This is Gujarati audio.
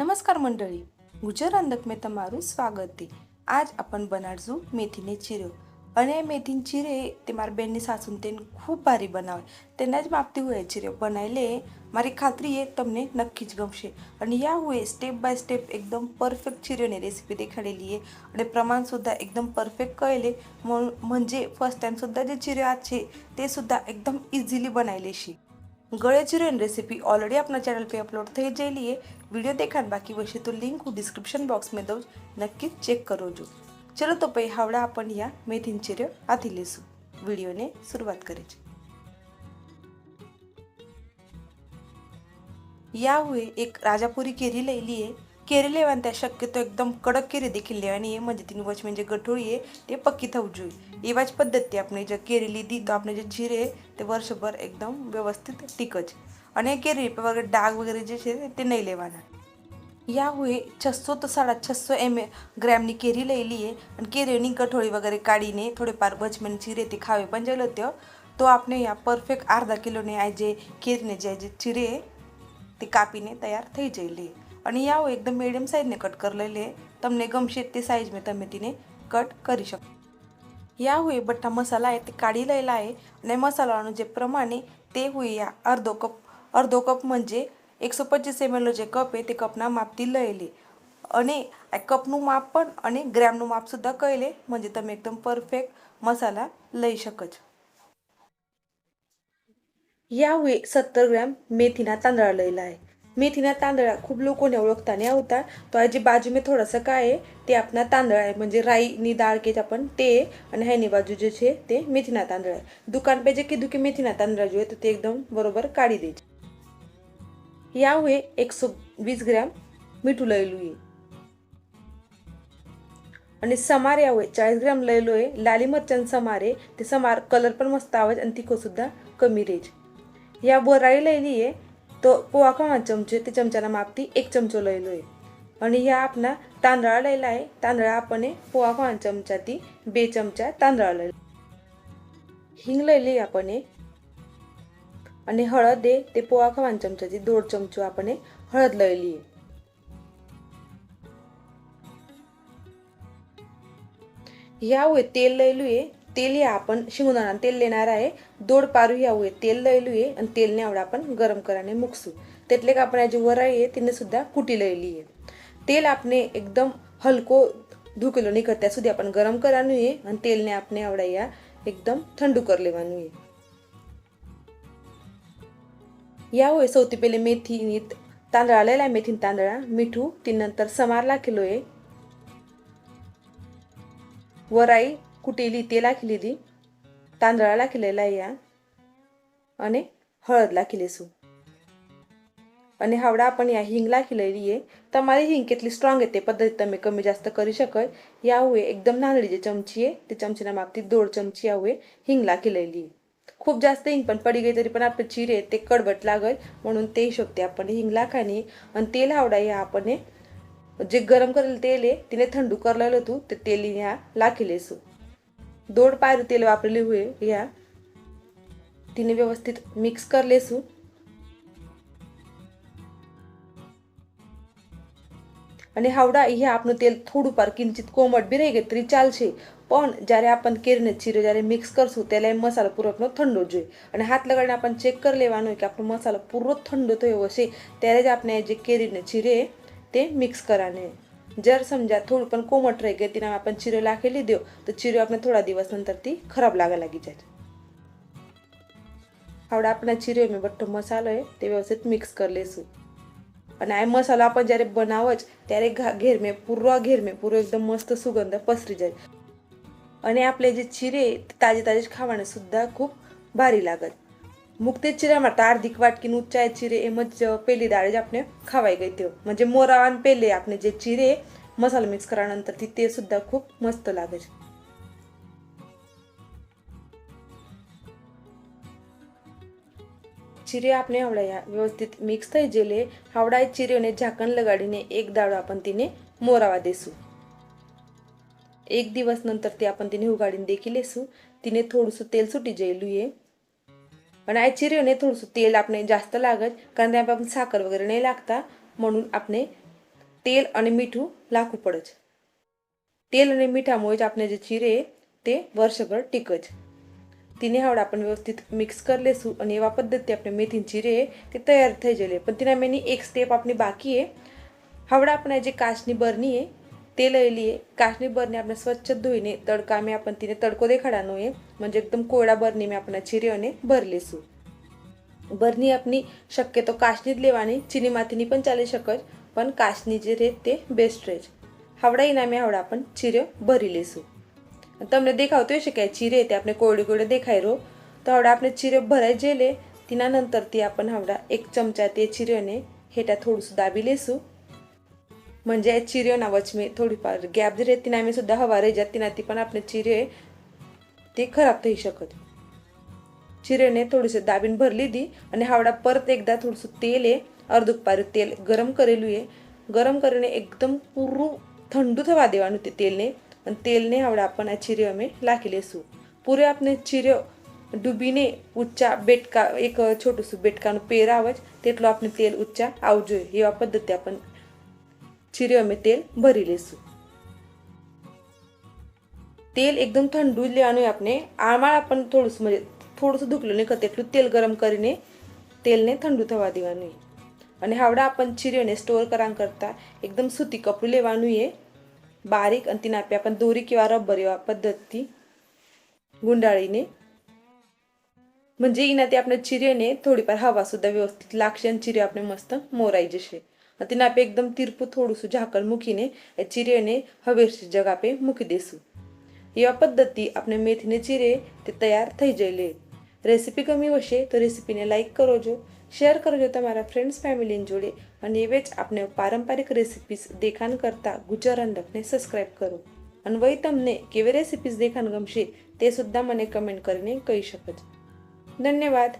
નમસ્કાર મંડળી. ગુજર અંદકમાં તમારું સ્વાગત છે. આજ આપણ બનાડશું મેથીને ચીરો. અને મેથીને ચીરે તે મારી બહેનની સાસુને તેને ખૂબ ભારી બનાવે. તેના જ માપથી હોય ચીરો બનાવી લે. મારી ખાતરી એ તમને નક્કી જ ગમશે. અને યા હોય સ્ટેપ બાય સ્ટેપ એકદમ પરફેક્ટ ચીરોની રેસીપી દેખાડેલી છે અને પ્રમાણ સુદ્ધા એકદમ પરફેક્ટ કહેલે म्हणजे फर्स्ट ટાઈમ सुद्धा જે चिरे आज છે, તે સુદ્ધા એકદમ ઇઝીલી બનાવી લેશે. गड़े चूरन रेसिपी ऑलरेडी अपना चैनल पे अपलोड थे जे लिए वीडियो देखा बाकी वैसे तो लिंक हूँ डिस्क्रिप्शन बॉक्स में दौ नक्की चेक करो जो. चलो तो पे हावड़ा अपन या मेथिन चिर आधी लेसु. वीडियो ने शुरुआत करें या हुए एक राजापुरी केरी ले लिए केरी लेवान त्या शक्यतो एकदम कडक केरी देखील લેવાની आहे म्हणजे तिने वच म्हणजे गठोळी आहे તે પક્કી થવું જોઈએ એવા જ પદ્ધતિ આપણે જે કેરી લીધી તો આપણે જે જીરે તે વર્ષભર એકદમ વ્યવસ્થિત ટીક જ અને કેરી પર વગર ડાઘ વગેરે જે છે તે નહીં લેવાના યા હુએ છસો તો સાડા છસો એમ ગ્રામની કેરી લઈ લઈએ અને કેરીની કઠોળી વગેરે કાઢીને થોડે પાર બચમેન ચીરેથી ખાવે પણ જેલો ત્યો તો આપણે યા પરફેક્ટ અડધા કિલોને આ જે કેરીને જે જે ચીરે તે કાપીને તૈયાર થઈ જઈ લે आणि या एकदम मिडियम साईजने कट करलेले तमने गमशेत ते साईज मी तम्ही तिने कट करू शकतो या हुई बट्टा मसाला आहे ते काढी लिहिला आहे. आणि मसाला जे प्रमाणे ते हुई या अर्धो कप अर्धो कप म्हणजे એકસો પચીસ એમએલનો જે કપ એ તે કપના માપથી લઈ લે અને આ કપનું માપ પણ અને ગ્રામનું માપ સુદ્ધા કહી म्हणजे तुम्ही एकदम परफेक्ट मसाला लई शकच. या हुई सत्तर ग्रॅम मेथीना तांदळा लिहिला आहे. मेथीना तांदळा खूप लोकोने ओळखता नाही होता. तो ह्याची बाजू मी थोडंसं काय आहे ते आपला तांदळ आहे. म्हणजे राईनी डाळ केत आपण ते आणि ह्यानी बाजू जे छे ते मेथीना तांदळ आहे. दुकान पाहिजे की दुखी मेथीना तांदळा जो आहे तो ते एकदम बरोबर काढी द्यायचे. या हुए एकशे वीस ग्रॅम मिठू लयलू ये आणि समार यावे चाळीस ग्रॅम लयलो आहे. लाली मरचन समार आहे. ते समार कलर पण मस्त आवाज आणि तिखंसुद्धा कमी रेज या बोराळी लयली आहे. તો પોવા ખાવા ચમચે તે ચમચાના માપથી એક ચમચો લયેલો आहे અને ह्या આપણા તાંદળા લયેલા आहे તાંદળા આપણને પોવા ખાવા ચમચાથી બે ચમચા તાંદળા લઈ હિંગ લઈ લઈએ આપણને અને હળદ એ તે પોવા ખાવાના ચમચાથી દોઢ ચમચો આપણને હળદ લઈ લઈએ ह्या होय तेल लयलू आहे तेल हे आपण शिंगून तेल लेणार आहे. दोड पारू आहे तेल लयलू आहे आणि तेल नेवडा आपण गरम कराने मुकसू. त्यातले का आपण जी वराई आहे तिने सुद्धा कुटी लयली आहे तेल आपने एकदम हलको धुकलो नाही करता सुद्धा आपण गरम करानू आहे आणि तेलने आपने आवडा या एकदम थंडू कर लेवानू आहे या होय सौती पहिले मेथी तांदळा आलेला आहे मेथीन तांदळा मिठू तीन नंतर समारला किलो आहे वराई कुटेली तेला केलेली तांदळाला केलेला या आणि हळदला केलेसू आणि हावडा आपण या हिंगला केलेली आहे. तर मला हिंग केतली स्ट्रॉंग येते पद्धत मी कमी जास्त करू शकय या हुए एकदम नांदडी जे चमची आहे. ते चमचीना बाबतीत दोड चमची या हुए हिंगला केलेली खूप जास्त हिंग पण पडी गई तरी पण आपले चिरे ते कडबट लागल. म्हणून ते हिशोबते आपण हिंगला खाणे. आणि तेल हावडा या आपण जे गरम करेल तेल आहे तिने थंडू करलेलं तू ते तेल ह्या लाखिलेसू दोड पायरू तेल वापरले हुए ह्या तिने व्यवस्थित मिक्स कर लेसू અને હાવડા અહીંયા આપનું તેલ થોડું પાર કિંચિત કોમટ બી રહી ગઈ તરી ચાલશે પણ જ્યારે आपण કેરીને ચીરે જ્યારે મિક્સ કરશું ત્યારે એ મસાલો પૂરો ઠંડો જોઈએ અને હાથ લગાડીને आपण ચેક કરી લેવાનું કે આપણો મસાલો પૂરો ઠંડો થયો હશે ત્યારે જ આપણે જે કેરીને ચીરે તે મિક્સ કરાને જર સમજા થોડું પણ કોમટ રહી ગઈ, તેના આપણને ચીરો લાખી લીધો. તો ચીરો આપણે થોડા દિવસ અંતરથી ખરાબ લાગવા લાગી જાય હવે આપણા ચીરો એમ બધો મસાલો એ તે વ્યવસ્થિત મિક્સ કરી લઈશું અને આ મસાલો આપણે જ્યારે બનાવો જ, ત્યારે ઘેર મેં પૂરો, ઘેર મેં પૂરો એકદમ મસ્ત સુગંધ પસરી જાય. અને આપણે જે ચીરે તાજે તાજે જ ખાવાને સુદ્ધા ખૂબ ભારી લાગત मुक्ते चिरा मारता अर्धी वाटकीन चाय चिरे एमच पेली डाळ जे आपण खावाय गे ते म्हणजे मोरावान पेले आपण जे चिरे मसाला मिक्स करानंतर ती ते सुद्धा खूप मस्त लागे ચીરે આપણે હવડાયા વ્યવસ્થિત મિક્સ થઈ જેલે હવડાય ચીરીઓને ઝાંકણ લગાડીને એક દાડો આપણે તેને મોરાવા દેશું એક દિવસ નંતરથી આપણે તેને ઉગાડીને દેખી લેશું તેને થોડુંસું તેલ છૂટી જયેલું એ पण आय चिरे नाही थोडंसं तेल आपण जास्त लागत कारण त्या आपण साखर वगैरे नाही लागता म्हणून आपण तेल आणि मिठू लाकू पडच तेल आणि मिठामुळेच आपले जे चिरे ते वर्षभर टिकच तिने आवड आपण व्यवस्थित मिक्स करले सू आणि या पद्धती आपले मेथीन चिरे ते तयार थैजले पण तिने मेनी एक स्टेप आपली बाकी आहे. हावडा आपण जे काचनी बरणी आहे ते लयली आहे काश्मीर बरणी आपण स्वच्छ धुईने तडकामे आपण तिने तडको देखाडानोये म्हणजे एकदम कोळा बरणीमे आपण चिरियोने भरलेसू બરની આપની શક્યતો કાચની જ લેવાની ચીની માથીની પણ ચાલી શકે જ પણ કાચની જે રહે તે બેસ્ટ રહે છે. હાવડા ઇનામે હાવડા પણ ચીરો ભરી લેશું. તમને દેખાવતું હશે કે ચીરે તે આપણે કોળે કોળે દેખાય રહો તો હાવડા આપણે ચીરો ભરાઈ જે લે, તેના નંતરથી આપણે હાવડા એક ચમચા તે ચીરોને હેઠા થોડુંસું દાબી લેશું. म्हणजे या चिऱ्योना वचमे थोडीफार गॅप जर येते ना आम्ही सुद्धा हवा રહી જતી નથી પણ આપણે ચીરે તે ખરાબ થઈ શકત ચીરેને થોડીસી દાબીને ભરી લીધી અને હાવડા પરત એકદા થોડુંસું તેલ એ અડધું પારું તેલ ગરમ કરેલું એ ગરમ કરીને એકદમ પૂરું ઠંડુ થવા દેવાનું તે તેલને અને તેલને હાવડા આપણને આ ચીરે અમે લાખી લેશું પૂરે આપણે ચીર્યો ડૂબીને ઊંચા બેટકા એક છોટુંસું બેટકાનું પેર આવે જ તેટલું આપણે તેલ ઊંચા આવવું જોઈએ એવા પદ્ધતિ आपण છીરે અમે તેલ ભરી લઈશું તેલ એકદમ ઠંડુ લેવાનું આપણે આમાં આપણને થોડું થોડુંસું ધૂકલું નહીં કરતું એટલું તેલ ગરમ કરીને તેલને ઠંડુ થવા દેવાનું અને હાવડા આપણને છીરીઓને સ્ટોર કરવા કરતાં એકદમ સૂતી કપડું લેવાનું એ બારીક અને તેને આપણે આપણને દોરી કેવા રબર એવા પદ્ધતિથી ગુંડાળીને म्हणजे इना ते आपण चिऱ्याने थोडीफार हवासुद्धा व्यवस्थित लागશે आणि चिरे आपले मस्त मोराई जसे તેના આપે એકદમ તીરપું થોડું શું ઝાકળ મૂકીને એ ચીરેને હવેરથી જગ આપણે મૂકી દઈશું એવા પદ્ધતિ આપણે મેથીને ચીરે તે તૈયાર થઈ જઈ લે. રેસીપી ગમી હશે તો રેસીપીને લાઇક કરજો શેર કરજો તમારા ફ્રેન્ડ્સ ફેમિલીની જોડે અને એવે જ આપણે પારંપરિક રેસીપીસ દેખાણ કરતાં ગુજરાન અંડકને સબસ્ક્રાઈબ કરો. અને વય તમને કેવી રેસીપીસ દેખાણ ગમશે તે સુદ્ધા મને કમેન્ટ કરીને કહી શકો ધન્યવાદ.